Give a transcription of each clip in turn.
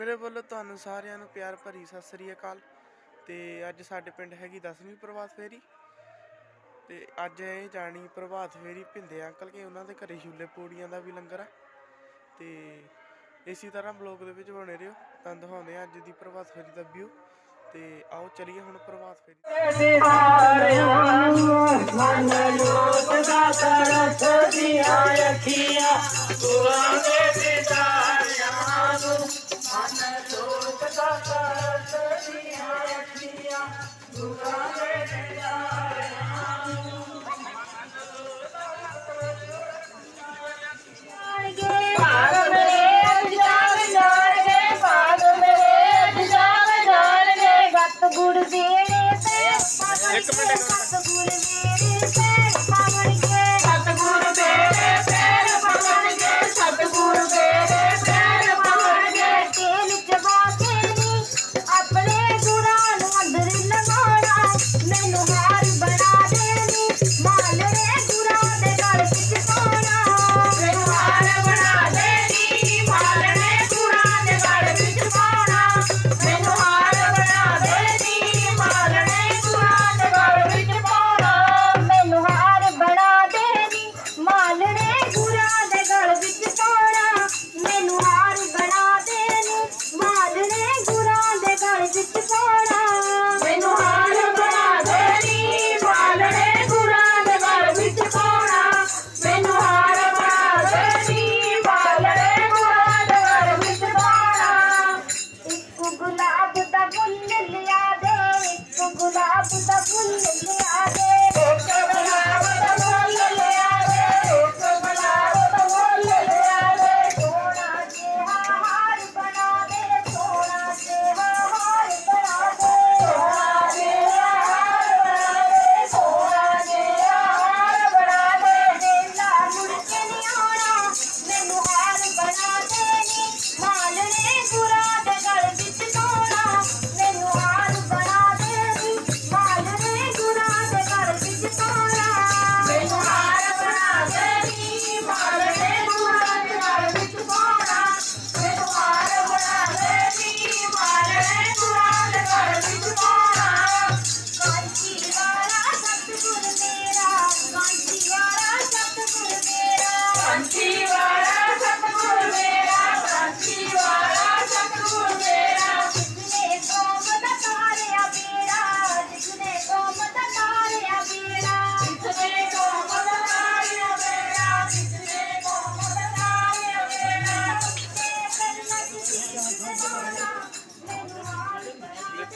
ਮੇਰੇ ਵੱਲੋਂ ਤੁਹਾਨੂੰ ਸਾਰਿਆਂ ਨੂੰ ਪਿਆਰ ਭਰੀ ਸਤਿ ਸ੍ਰੀ ਅਕਾਲ। ਤੇ ਅੱਜ ਸਾਡੇ ਪਿੰਡ ਹੈਗੀ 10ਵੀਂ ਪ੍ਰਭਾਤ ਫੇਰੀ। ਤੇ ਅੱਜ ਇਹ ਜਾਣੀ ਪ੍ਰਭਾਤ ਫੇਰੀ ਭਿੰਦੇ ਅੰਕਲ ਕੇ, ਉਹਨਾਂ ਦੇ ਘਰੇ ਛੁੱਲੇ ਪੂੜੀਆਂ ਦਾ ਵੀ ਲੰਗਰ ਆ। ਤੇ ਇਸੇ ਤਰ੍ਹਾਂ ਬਲੌਗ ਦੇ ਵਿੱਚ ਬਣੇ ਰਹੋ, ਤਾਂ ਦਿਖਾਉਂਦੇ ਅੱਜ ਦੀ ਪ੍ਰਭਾਤ ਫੇਰੀ ਦਾ ਵਿਊ ਤੇ ਆਓ ਚਲੀਏ ਹੁਣ ਪ੍ਰਭਾਤ ਫੇਰੀ। ਮਨ ਲੋਕ ਦਾ ਕਰਤ ਦੀਆਂ ਅੱਖੀਆਂ ਦੁਖਾਂ ਦੇ ਨਾਲ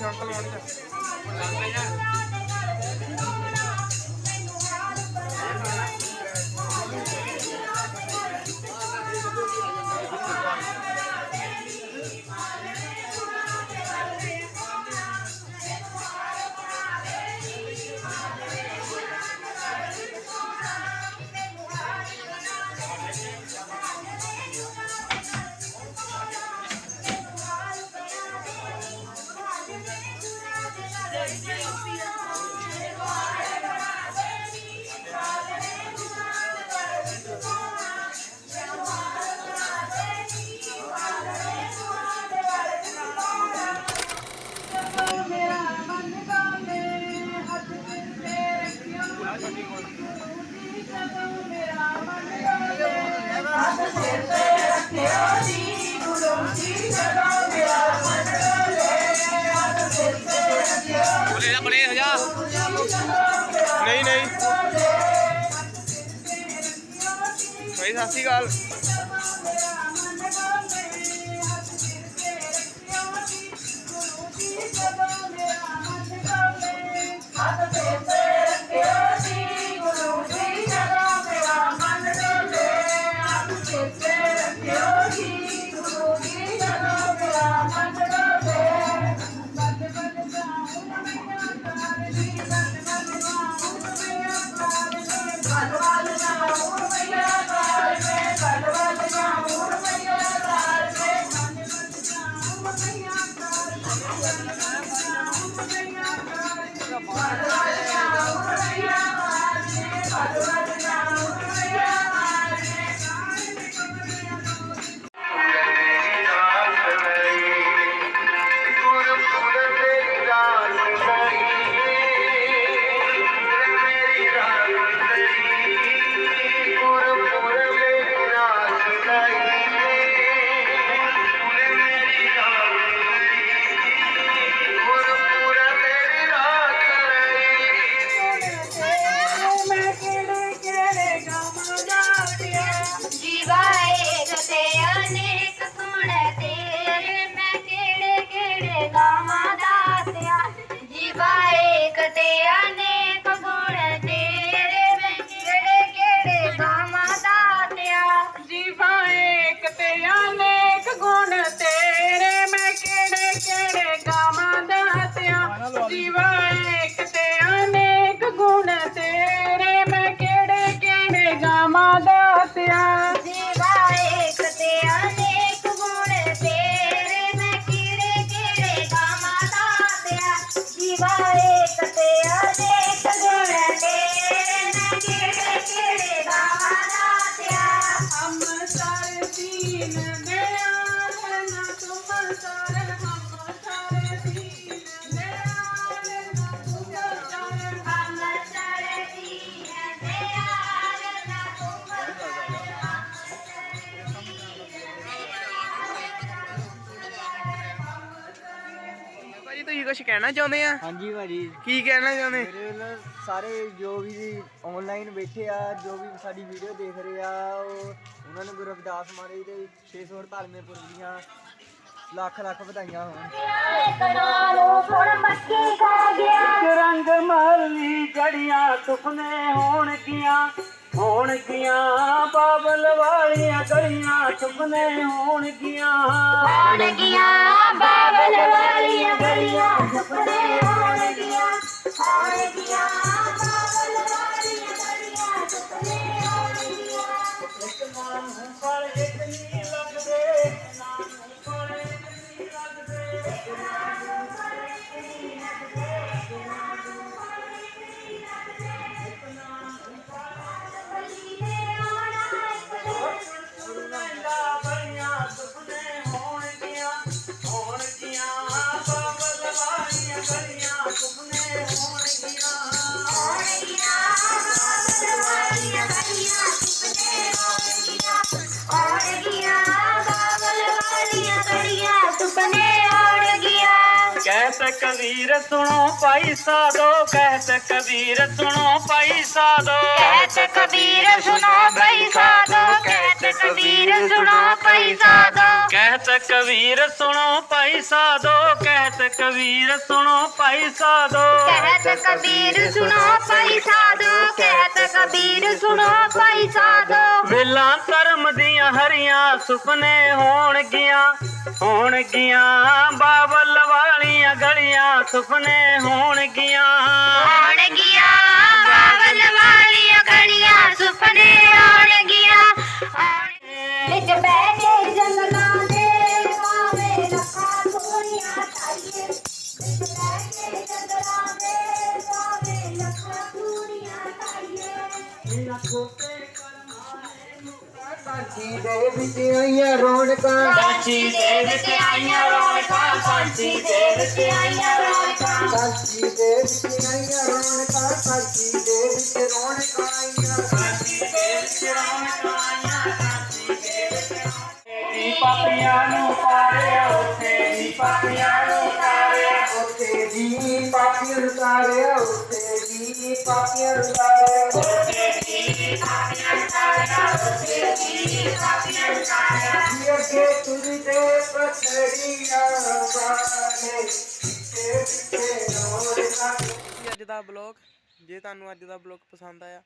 వంటలు వంట ਬੋਲੇ ਨਾ ਬਣੇ ਹਜਾ ਨਹੀਂ ਨਹੀਂ। ਭਾਈ ਸਤਿ ਸ਼੍ਰੀ ਅਕਾਲ। Padavadana, Padavadana, Padavadana, Viva ਕੁਝ ਕਹਿਣਾ ਚਾਹੁੰਦੇ ਆ? ਹਾਂਜੀ ਭਾਜੀ। ਕੀ ਕਹਿਣਾ ਚਾਹੁੰਦੇ? ਮੇਰੇ ਵੱਲ ਸਾਰੇ ਜੋ ਵੀ ਆਨਲਾਈਨ ਬੈਠੇ ਆ ਜੋ ਵੀ ਸਾਡੀ ਵੀਡੀਓ ਦੇਖ ਰਹੇ ਆ ਉਹ ਉਹਨਾਂ ਨੂੰ ਗੁਰੂ ਰਵਿਦਾਸ ਮਹਾਰਾਜ ਦੇ 648 ਪੁਰਬ ਦੀਆਂ ਲੱਖ ਲੱਖ ਵਧਾਈਆਂ ਹੋਣ। ਗਿਆ ਰੰਗ ਮਹਲੀ ਜੜੀਆਂ ਸੁਪਨੇ ਹੋਣ ਗਿਆ ਬਾਬਲ ਵਾਲੀਆਂ ਗਲੀਆਂ ਸੁਪਨੇ ਹੋਣ ਗਿਆ ਹੋਣ ਗਿਆ ਬਾਬਲ ਵਾਲੀਆਂ ਗਲੀਆਂ ਸੁਪਨੇ ਹੋਣ ਗਿਆ ਹੋਣ ਗਿਆ ਬਾਬਲ ਵਾਲੀਆਂ ਗਲੀਆਂ ਸੁਪਨੇ ਹੋਣ ਗਿਆ ਇੱਕ ਮਾਂ ਨੂੰ ਪਰ कहत कबीर सुनो पाई साधो कहत कबीर सुनो पाई साधो कहत कबीर सुनो पाई साधो कबीर सुनो भाई साधो कहत कबीर सुनो भाई साधो कहत कबीर सुनो भाई साधो कहत ਕਬੀਰ ਸੁਣੋ ਭਾਈ ਸਾਧੋ। ਵੇਲਾ ਕਰਮ ਦੀਆਂ ਹਰੀਆਂ ਸੁਪਨੇ ਹੋਣ ਗਿਆ ਹੋਣ ਗਿਆ ਬਾਬਲ ਵਾਲੀਆਂ ਗਲੀਆਂ ਸੁਪਨੇ ਹੋਣ ਗਿਆ ਹੋਣ ਗਿਆ ਬਾਬਲ ਵਾਲੀਆਂ ਗਲੀਆਂ ਸੁਪਨੇ ਹੋਣ ਗਿਆ ਵਿੱਚ Sri Devi Sri Aya Radha Sri Devi Sri Aya Radha ਪਾਪੀਆਂ ਨੂੰ ਦੀ ਪਾਪੀਆਂ ਨੂੰ ਤਾਰਿਆ ਦੀ ਪਾਪੀਆਂ ਨੂੰ ਤਾਰਿਆ ਦੀ ਪਾਪੀਆਂ ਨੂੰ ਅੱਗੇ ਤੁਰੀ ਤੇ ਪਥਰੀਆਂ ਬਾਣੇ ਤੇ ਪਿੱਛੇ ਰੋੜਕਾਂ ਜੀ, ਅੱਜ ਦਾ ਬਲੌਗ ਜੇ ਤੁਹਾਨੂੰ ਅੱਜ ਦਾ ਬਲੌਗ ਪਸੰਦ ਆਇਆ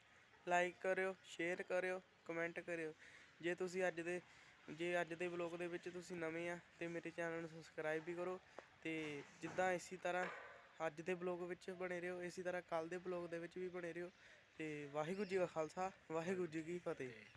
ਲਾਈਕ ਕਰਿਓ ਸ਼ੇਅਰ ਕਰਿਓ ਕਮੈਂਟ ਕਰਿਓ। ਜੇ ਤੁਸੀਂ ਅੱਜ ਦੇ, ਜੇ ਅੱਜ ਦੇ ਬਲੌਗ ਦੇ ਵਿੱਚ ਤੁਸੀਂ ਨਵੇਂ ਆ, ਤੇ ਮੇਰੇ ਚੈਨਲ ਨੂੰ ਸਬਸਕ੍ਰਾਈਬ ਵੀ ਕਰੋ, ਤੇ ਜਿੱਦਾਂ ਇਸੇ ਤਰ੍ਹਾਂ ਅੱਜ ਦੇ ਬਲੌਗ ਵਿੱਚ ਬਣੇ ਰਹੋ, ਇਸੇ ਤਰ੍ਹਾਂ ਕੱਲ ਦੇ ਬਲੌਗ ਦੇ ਵਿੱਚ ਵੀ ਬਣੇ ਰਹੋ ਤੇ ਵਾਹਿਗੁਰੂ ਜੀ ਕਾ ਖਾਲਸਾ, ਵਾਹਿਗੁਰੂ ਜੀ ਕੀ ਫਤਿਹ।